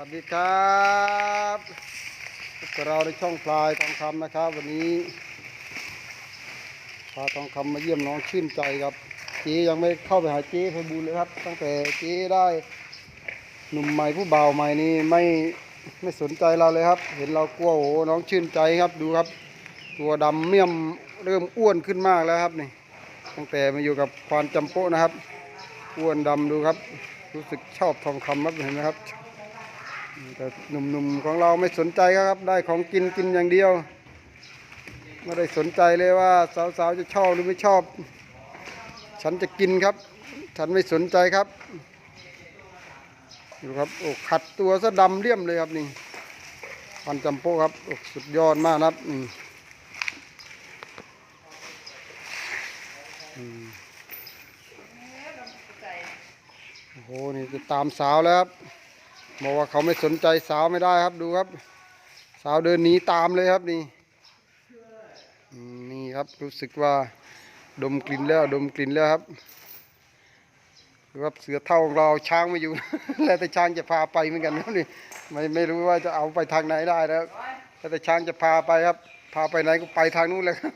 วัสดีครับพวกเราในช่องพลายทองคำนะครับ วันนี้พาทองคำมาเยี่ยมน้องชื่นใจครับเจ๊ยังไม่เข้าไปหาเจ๊ไพบูลเลยครับ ตั้งแต่เจ๊ได้หนุ่มใหม่ผู้เบาใหม่นี่ไม่ไม่สนใจเราเลยครับ เห็นเรากลัวโอ้หน้องชื่นใจครับดูครับ ตัวดำเมี่ยมเริ่มอ้วนขึ้นมากแล้วครับนี่ ตั้งแต่มาอยู่กับควานจำโปะนะครับ อ้วนดำดูครับ รู้สึกชอบทองคำครับเห็นไหมครับ แต่หนุ่มๆของเราไม่สนใจครับ ได้ของกินกินอย่างเดียว ไม่ได้สนใจเลยว่าสาวๆจะชอบหรือไม่ชอบ ฉันจะกินครับ ฉันไม่สนใจครับดูครับโอ้ขัดตัวซะดำเลี่ยมเลยครับนี่พันจำโปครับโอ้สุดยอดมากครับนี่โอ้โหนี่จะตามสาวแล้วครับ บอกว่าเขาไม่สนใจสาวไม่ได้ครับดูครับ สาวเดินหนีตามเลยครับนี่นี่ครับรู้สึกว่าดมกลิ่นแล้วดมกลิ่นแล้วครับดูครับเสือเท่าของเราช้างไม่อยู่ แล้วแต่ช้างจะพาไปเหมือนกันครับนี่ไม่ไม่รู้ว่าจะเอาไปทางไหนได้แล้วแล้วแต่ช้างจะพาไปครับ พาไปไหนก็ไปทางนู้นเลยครับ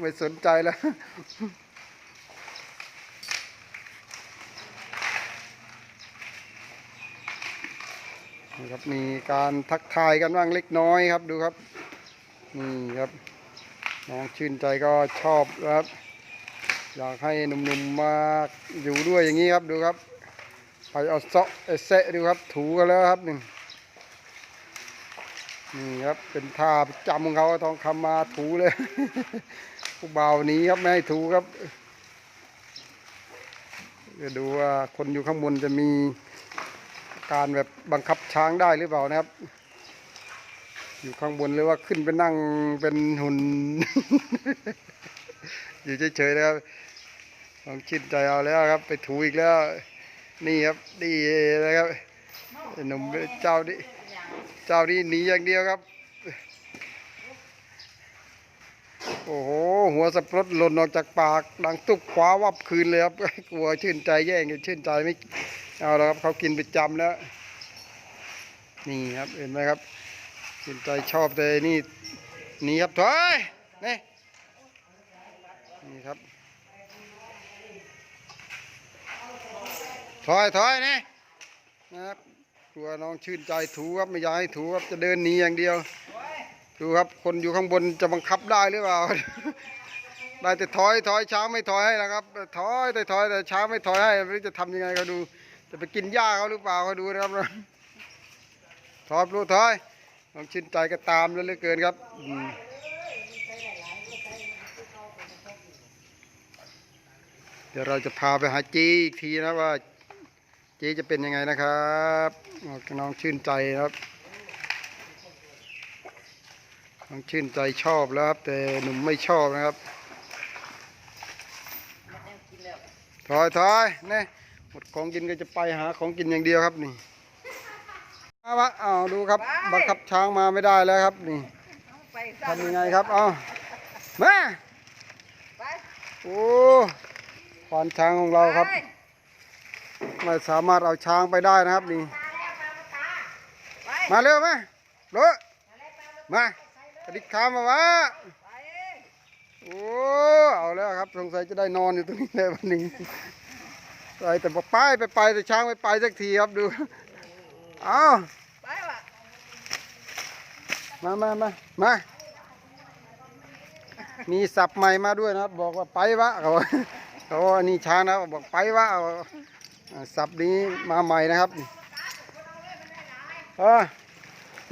ไม่สนใจแล้ว นะครับมีการทักทายกันบ้างเล็กน้อยครับดูครับนี่ครับน้องชื่นใจก็ชอบครับอยากให้หนุ่มๆมาอยู่ด้วยอย่างนี้ครับดูครับไปเอาเซาะเอาแซะดูครับถูกันแล้วครับหนี่งนี่ครับเป็นท่าประจำของเขาทองคำมาถูเลยพวกเบาวหนี้ครับไม่ให้ถูครับเดี๋ยวดูว่าคนอยู่ข้างบนจะมี การแบบบังคับช้างได้หรือเปล่านะครับ อยู่ข้างบนหรือว่าขึ้นไปนั่งเป็นหุ่น อยู่เฉยๆนะครับลองชิดใจเอาแล้วครับ ไปถูอีกแล้ว นี่ครับดีนะครับหนุ่มเจ้านี่เจ้านี่หนีอย่างเดียวครับ โอ้โหหัวสะพรดหล่นออกจากปาก ดังตุ๊บคว้าวับคืนเลยครับกลัวชื่นใจแย่งกันชื่นใจไม่ เอาแล้วครับเขากินประจำแล้ว นี่ครับเห็นไหมครับสนใจชอบเลยนี่นี่ครับถอยนี่นี่ครับถอยถอยนี่นะครับกลัวน้องชื่นใจถูครับไม่อยากให้ถูครับจะเดินหนีอย่างเดียวดูครับคนอยู่ข้างบนจะบังคับได้หรือเปล่าได้แต่ถอยถอยช้างไม่ถอยให้นะครับถอยแต่ถอยแต่ช้างไม่ถอยให้ไม่รู้จะทำยังไงเขาดู จะไปกินหญ้าเขาหรือเปล่าเขาดูนะครับถอยลูกถอยน้องชินใจก็ตามแล้วเหลือเกินครับเดี๋ยวเราจะพาไปหาจีอีกทีนะว่าจีจะเป็นยังไงนะครับน้องชื่นใจนะครับน้องชื่นใจชอบแล้วครับ แต่หนุ่มไม่ชอบนะครับถอยถอยนี่ หมดของกินก็จะไปหาของกินอย่างเดียวครับนี่มาวะเอาดูครับบังคับช้างมาไม่ได้แล้วครับนี่ไปทำยังไงครับเอามาไปโอ้ควานช้างของเราครับไม่สามารถเอาช้างไปได้นะครับนี่ไปมาเร็วมาโลมากระดิกขามมาวะไปโอ้เอาแล้วครับสงสัยจะได้นอนอยู่ตรงนี้เลยวันนี้ ไปแต่บอกไปไปไปแต่ช้างไม่ไปสักทีครับดูเอาไปวะมามามามา มีศัพท์ใหม่มาด้วยนะครับ บอกว่าไปวะเขาเขาว่านี่ช้างนะบอกไปวะเอาอ่าศัพท์นี้มาใหม่นะครับเออ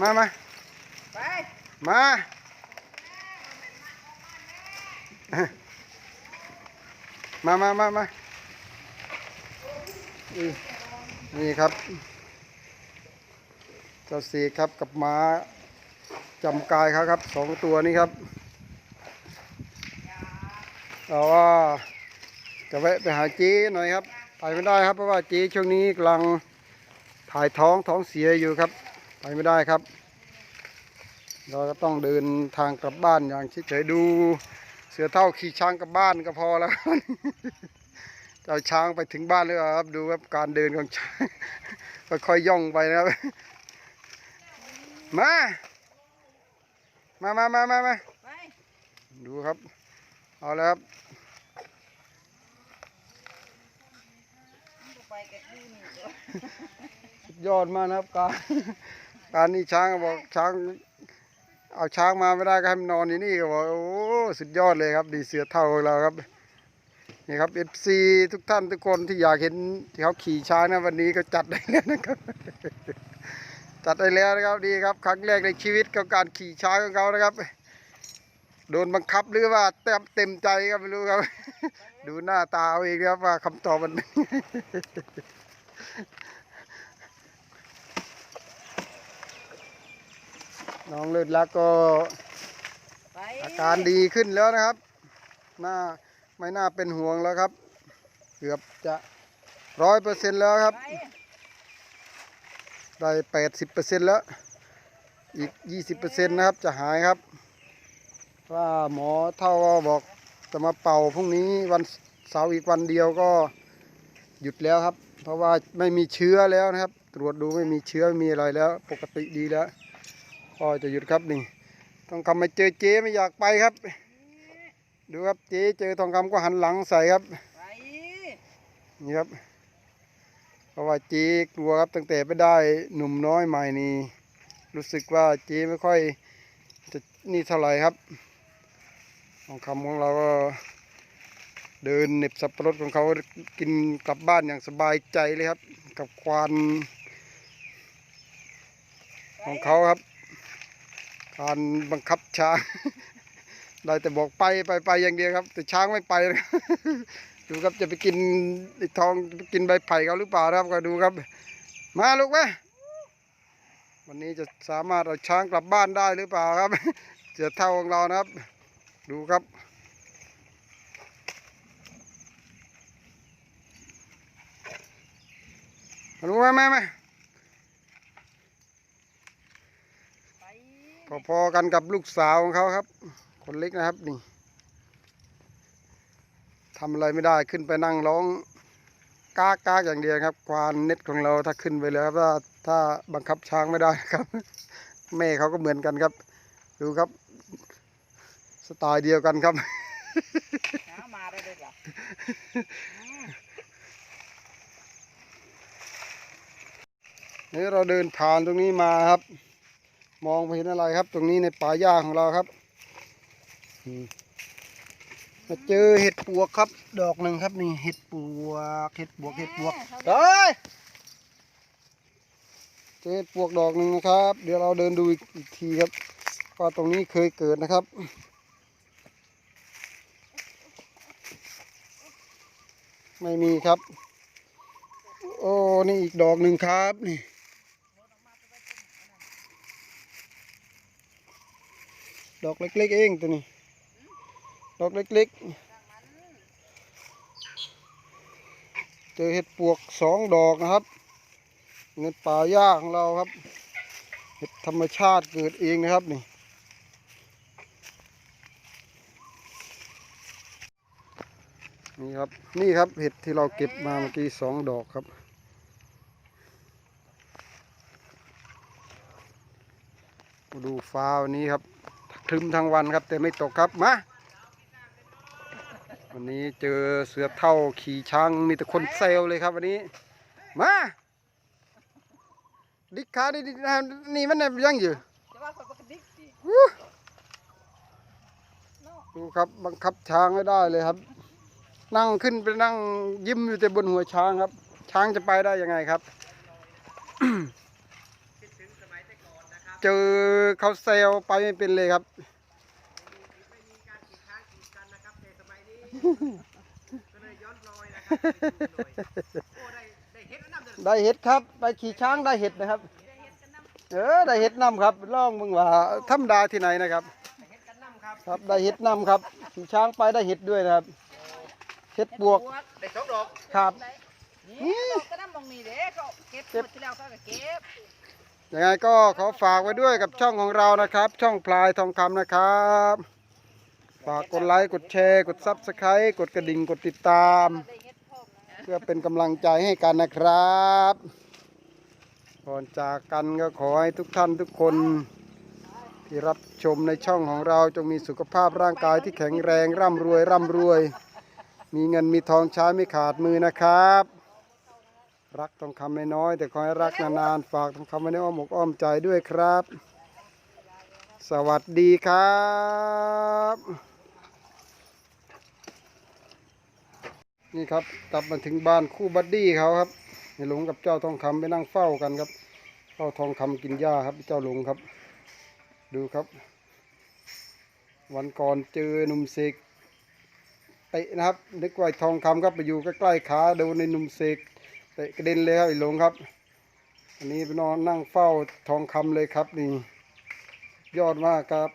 มามาไปมามามามามา นี่ครับ เจ้าสีครับกับหมาจำกายเขาครับสองตัวนี้ครับแต่ว่าจะแวะไปหาจีหน่อยครับไปไม่ได้ครับเพราะว่าจีช่วงนี้กำลังถ่ายท้องท้องเสียอยู่ครับ ไปไม่ได้ครับ เราก็ต้องเดินทางกลับบ้านอย่างเฉยๆดู เสือเท่าขี่ช้างกลับบ้านก็พอแล้ว เอาช้างไปถึงบ้านหรือเปล่าครับ ดูครับการเดินของช้างค่อยๆย่องไปนะครับ มา มามามามามาดูครับ เอาแล้วครับยอดมากนะครับการการนี่ช้างบอกช้าง เอาช้างมาไม่ได้ก็ให้มันนอนอยู่นี่ก็บอกโอ้สุดยอดเลยครับ ดีเสือเท่าของเราครับ นี่ครับเอฟซีทุกท่านทุกคนที่อยากเห็นที่เขาขี่ช้างนะวันนี้ก็จัดได้แล้วนะครับ จัดได้แล้วนะครับดีครับ ครั้งแรกในชีวิตกับการขี่ช้างของเขานะครับ โดนบังคับหรือว่าเต็มเต็มใจก็ไม่รู้ครับ ดูหน้าตาเอาเองครับว่าคำตอบมันน้องเลิศลักก็อาการดีขึ้นแล้วนะครับหน้า ไม่น่าเป็นห่วงแล้วครับ เกือบจะร้อยเปอร์เซ็นต์แล้วครับ ได้แปดสิบเปอร์เซ็นต์แล้ว อีกยี่สิบเปอร์เซ็นต์นะครับจะหายครับ ว่าหมอเท่าบอกจะมาเป่าพรุ่งนี้วันเสาร์อีกวันเดียวก็หยุดแล้วครับ เพราะว่าไม่มีเชื้อแล้วนะครับ ตรวจดูไม่มีเชื้อไม่มีอะไรแล้ว ปกติดีแล้วก็จะหยุดครับนี่ทองคำไม่เจอเจ๊ไม่อยากไปครับ ดูครับเจ๊เจอทองคำก็หันหลังใส่ครับไปนี่ครับ เพราะว่าเจ๊กลัวครับตั้งแต่ไปได้หนุ่มน้อยใหม่นี่รู้สึกว่าเจ๊ไม่ค่อยจะนี่เท่าไหร่ครับทองคำของเราก็เดินเหน็บสับปะรดของเขากินกลับบ้านอย่างสบายใจเลยครับ กับควานของเขาครับ การบังคับช้าง ได้แต่บอกไปไปไปอย่างเดียวครับ แต่ช้างไม่ไปนะครับดูครับจะไปกินทองไปกินใบไผ่เขาหรือเปล่าครับก็ดูครับ มาลูกไหมวันนี้จะสามารถเอาช้างกลับบ้านได้หรือเปล่าครับเสือเท่าของเรานะครับ ดูครับมาลูกไหมแม่ไหมพอๆกันกับลูกสาวของเขาครับ คนเล็กนะครับนี่ทำอะไรไม่ได้ขึ้นไปนั่งร้องกากกากอย่างเดียวครับ ควานเน็ตของเราถ้าขึ้นไปแล้วถ้าถ้าบังคับช้างไม่ได้ครับ แม่เขาก็เหมือนกันครับ ดูครับ สไตล์เดียวกันครับหามาได้เลยเหรออืมนี่เราเดินผ่านตรงนี้มาครับ มองไปเห็นอะไรครับ ตรงนี้ในป่าหญ้าของเราครับอื มาเจอเห็ดปวกครับ ดอกหนึ่งครับนี่เห็ดปวกเห็ดปวกเห็ดปวกเฮ้ยเจอเห็ดปวกดอกหนึ่งนะครับ เดี๋ยวเราเดินดูอีกอีกทีครับว่าตรงนี้เคยเกิดนะครับไม่มีครับ โอ้ นี่อีกดอกหนึ่งครับนี่ ดอกเล็กๆเองตัวนี้ ดอกเล็กๆ เจอเห็ดปวกสองดอกนะครับ เงินป่าหญ้าของเราครับ เห็ดธรรมชาติเกิดเองนะครับนี่นี่ครับนี่ครับเห็ดที่เราเก็บมาเมื่อกี้สองดอกครับ ดูฟ้าวันนี้ครับครึมทั้งวันครับ แต่ไม่ตกครับมา วันนี้เจอเสือเท่าขี่ช้างมีแต่คนเซลเลยครับวันนี้ มาดิกขาดิดินี่มันยังอยู่จะว่าคนปกติสิวู้เนาะดูครับบังคับช้างไม่ได้เลยครับ นั่งขึ้นไปนั่งยิ้มอยู่แต่บนหัวช้างครับ ช้างจะไปได้ยังไงครับเจอเขาเซลไปไม่เป็นเลยครับ ได้เห็ดครับไปขี่ช้างได้เห็ดนะครับ เออได้เห็ดนำครับลองมึงว่าธรรมดาที่ไหนนะครับครับได้เห็ดนำครับ ขี่ช้างไปได้เห็ดด้วยนะครับเห็ดบวกได้สองดอกครับนี่ดอกก็น้ำมองนี่เด้ก็เก็บหมดที่แล้วก็เก็บยังไงก็ขอฝากไว้ด้วยกับช่องของเรานะครับ ช่องพลายทองคำนะครับ ฝากกดไลค์กดแชร์ กดซับสไครต์กดกระดิ่งกดติดตาม เพื่อเป็นกำลังใจให้กันนะครับก่อนจากกันก็ขอให้ทุกท่านทุกคน ที่รับชมในช่องของเราจงมีสุขภาพร่างกายที่แข็งแรงร่ำรวยร่ำรวย มีเงินมีทองใช้ไม่ขาดมือนะครับ รักทองคำไม่น้อยแต่ขอให้รักนานๆฝากทองคำไว้ในอ้อมอกอ้อมใจด้วยครับ สวัสดีครับ นี่ครับกลับมาถึงบ้านคู่บัดดี้เขาครับในหลงกับเจ้าทองคำไปนั่งเฝ้ากันครับเฝ้าทองคำกินหญ้าครับ เจ้าหลงครับ ดูครับ วันก่อนเจอหนุ่มเสกเตะนะครับนึกว่าไอ้ทองคำครับไปอยู่ใกล้ๆขาโดนในหนุ่มเสกเตะกระเด็นเลยครับไอ้หลงครับ อันนี้ไปนอนนั่งเฝ้าทองคำเลยครับนี่ ยอดมากครับ